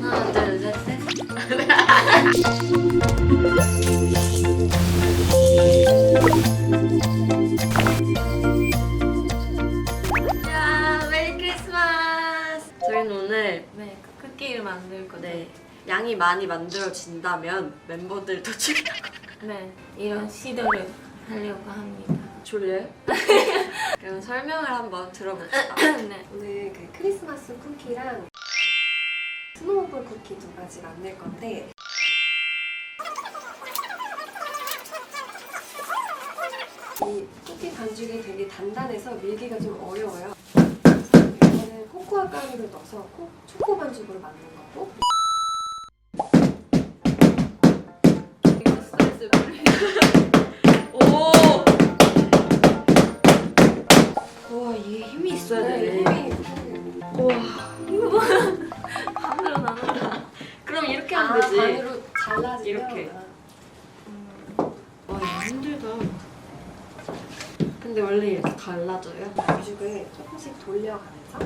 하나, 둘, 셋, 셋. 야, 메리 크리스마스! 저희는 오늘 네, 그 쿠키를 만들 건데. 네, 양이 많이 만들어진다면 멤버들도 즐기라고 네, 이런 시도를 하려고 합니다. 졸려요? 그럼 설명을 한번 들어봅시다. 네. 오늘 그 크리스마스 쿠키랑 스노우볼 쿠키 두 가지 만들 건데 이 쿠키 반죽이 되게 단단해서 밀기가 좀 어려워요. 이거는 코코아 가루를 넣어서 코, 초코 반죽으로 만든 거고 와, 이게 힘이 있어야 네, 되네. 힘이 우와. 반으로 나눈다. 그럼 이렇게 아, 하면 되지. 반으로 잘라지면 이렇게. 아, 와, 이거 힘들다. 근데 원래 이렇게 갈라져요? 반죽을 조금씩 돌려가면서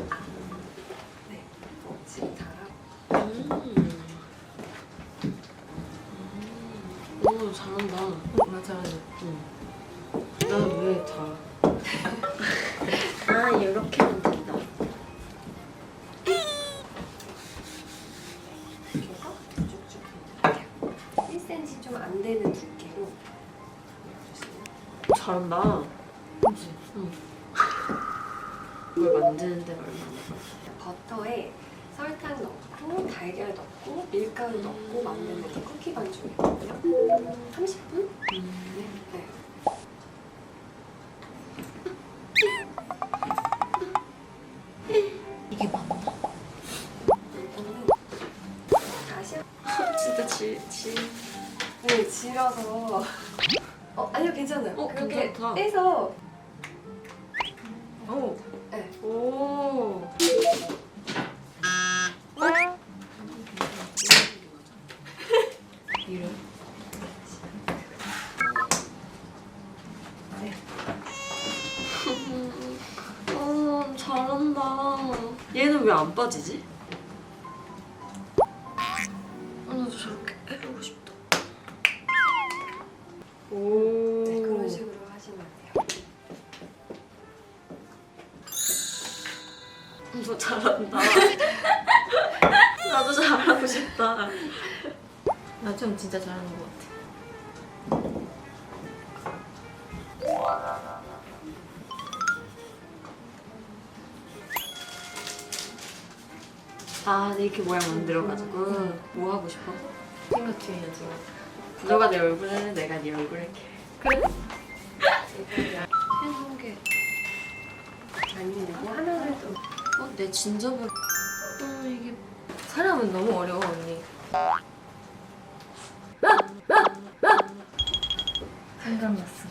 네, 어, 지금 잘하고 음. 음. 오, 잘한다. 맞아, 맞아. 나는 왜 다. 1cm 좀안 되는 두께로 올려주세요. 잘한다. 그치? 응. 이걸 만드는데 얼마나 버터에 설탕 넣고 달걀 넣고 밀가루 음. 넣고 만드는 게 쿠키 반죽이거든요. 30분? 네. 네, 질어서 어 아니요 괜찮아요. 어, 그렇게 괜찮다. 빼서 오. 네. 오. 이름? 네. 어, 잘한다. 얘는 왜 안 빠지지? 오. 네, 그런 식으로 하시면 돼요. 너 잘한다. 나도 잘하고 싶다. 나 좀 진짜 잘하는 것 같아. 아, 이렇게 모양 만들어가지고 뭐 하고 싶어? 생각 중이야, 지금. 너가 내 얼굴에 내가 네 얼굴 이렇게. 그래? 해놓은 게. 아니면 이거 하나를 좀 어, 내 진저별. 어, 이게 사람은 너무 어려워, 언니. 생각났어.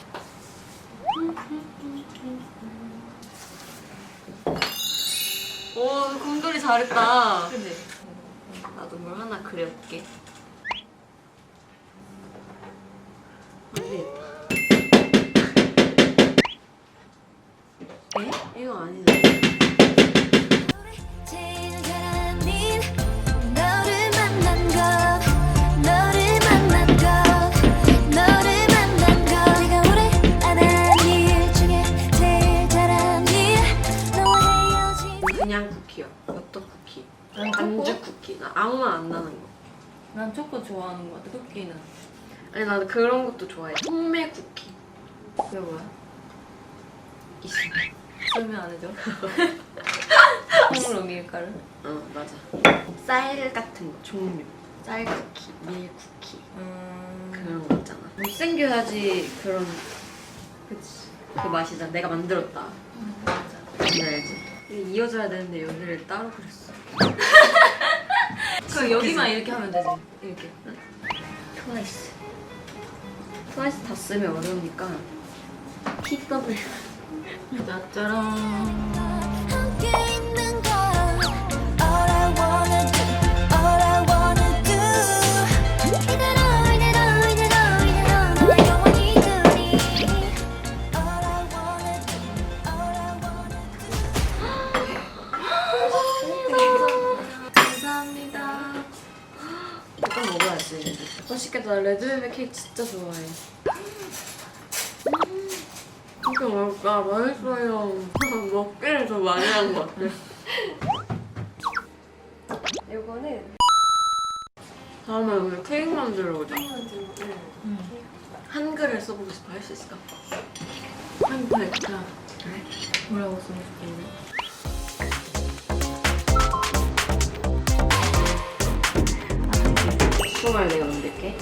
오, 곰돌이 잘했다. 그지? 나도 뭘 하나 그려볼게. 안 되겠다. 에? 이거 헤어진 그냥 쿠키요. 엽떡 쿠키. 난 반죽 초코? 쿠키. 나 아무 말안 나는 거. 난 초코 좋아하는 것 같아, 쿠키는. 아니 나는 그런 것도 좋아해. 통밀 쿠키. 그게 뭐야? 있어. 설명 안 해줘? 콩으로 밀가루? 어 맞아. 쌀 같은 거 종류. 쌀 쿠키, 밀 쿠키 음... 그런 거 있잖아. 못생겨야지 그런 그치. 그 맛이잖아. 내가 만들었다. 맞아. 뭔지 알지? 이어져야 되는데 여기를 따로 그렸어. 그럼 여기만 이렇게 하면 되지. 이렇게. 트와이스. 트와이스 다 쓰면 어려우니까 PW. 나처럼. 나 레드벨벳 케이크 진짜 좋아해. 음, 진짜 맛있다. 맛있어요. 먹기를 더 많이 한 것 같아. 요거는 다음에 우리 케이크 만들러 오자. 만들고 한글을 써보고 싶어. 할 수 있을까? 한글. 자, 그래? 뭐라고 싶은 수말 내가 만들게.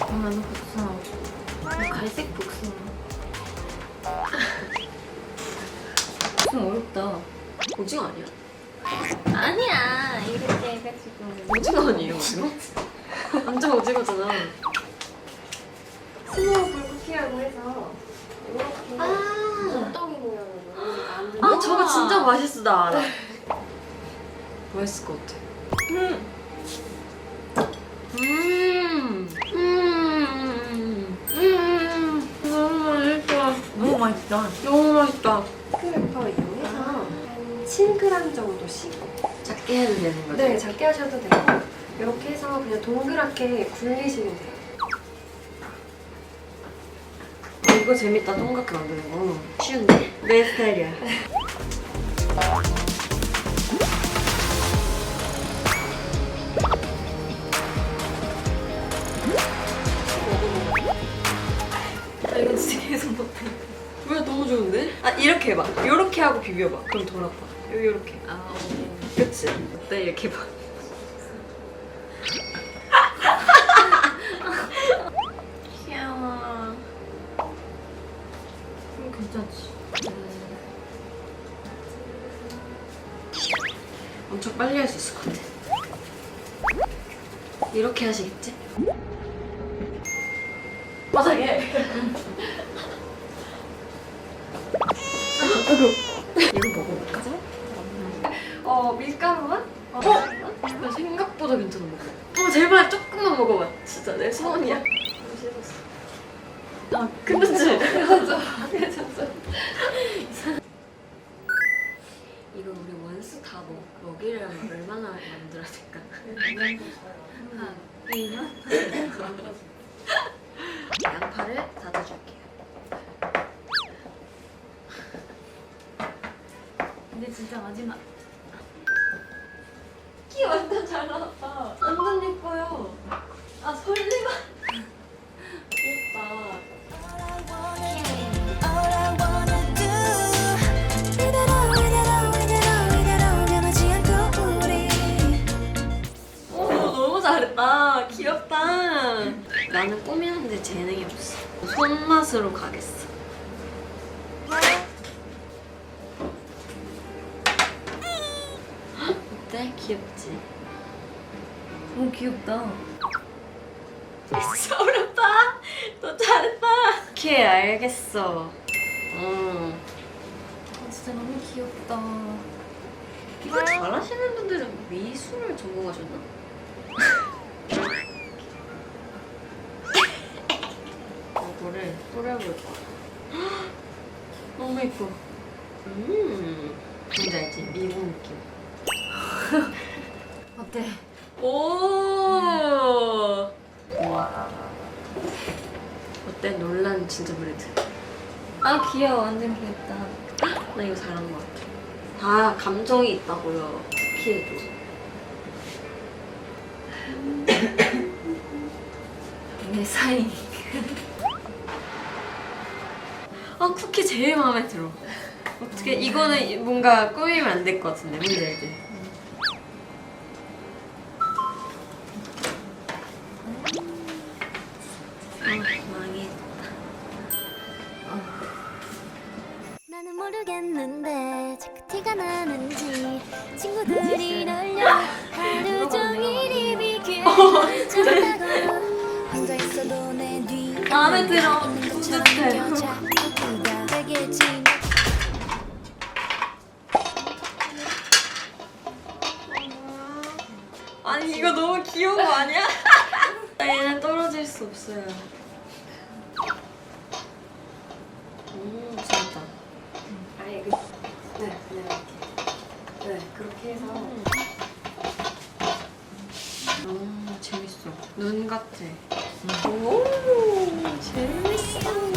하나는 복숭아. 갈색 복숭아. 복숭아 어렵다. 오징어 아니야? 아니야. 이렇게 해가지고. 오징어 아니에요, 오징어? 완전 오징어잖아. 스노우 불쿠키라고 해서 이렇게 아, 엉덩이 모양으로 만든 아 저거 진짜 맛있어, 나 알아. 맛있을 것 같아. 음. 음. 음. 음. 너무 맛있어. 너무 맛있다. 너무 맛있다. 크래퍼 이용해서 한 7g 정도씩 작게 해도 되는 거지? 네 작게 하셔도 되고 이렇게 해서 그냥 동그랗게 굴리시면 돼요 어, 이거 재밌다, 동그랗게 만드는 거. 쉬운데? 내 스타일이야. 왜 너무 좋은데? 아, 이렇게 해봐. 이렇게 하고 비벼봐. 그럼. 여기 이렇게. 아, 어. 그치? 어때? 이렇게 봐. 귀여워. 이거 괜찮지? 엄청 빨리 할 수 있을 것 같아. 이렇게 하시겠지? 바닥에. 이거 먹어볼까? 어 밀가루만? 어? 나 생각보다 괜찮아 먹어. 어 제발 조금만 먹어봐. 진짜 내 소원이야. 아 끝났지? 이거 우리 원수 다 먹, 먹이려면 얼마나 만들어야 될까? 한 1년? 양파를 다져줄게 진짜 마지막. 키 완전 잘 나왔다. 완전 예뻐요. 아 설레가. 예뻐. 오 너무 잘했다. 귀엽다. 나는 꾸미는데 재능이 없어. 손맛으로 가겠어. 어때? 귀엽지? 너무 귀엽다. 진짜 어렵다. 너 잘했다. 오케이 알겠어. 어. 아, 진짜 너무 귀엽다. 이거 잘하시는 분들은 미술을 전공하셨나? 이거를 뿌려볼 거야. 너무 예뻐. 음. 뭔지 알지? 미국 느낌. 어때? 오. 어때? 논란 진짜 브레드. 아, 귀여워. 완전 귀엽다. 나 이거 잘한 것 같아. 다 감정이 있다고요. 쿠키에도. 내 사인. 아 쿠키 제일 마음에 들어. 어떻게 이거는 뭔가 꾸미면 안 될 것 같은데 뭔지 알지? 나는 모르겠는데 자꾸 티가 나는지 친구들이 놀려 하루 종일 입이 괜찮다고 혼자 있어도 내뒤 마음에 들어. 뿌듯해. 그가 되겠지 아니 이거 너무 귀여운 거 아니야? 얘는 떨어질 수 없어요. 눈 같아. 음. 오 재밌어.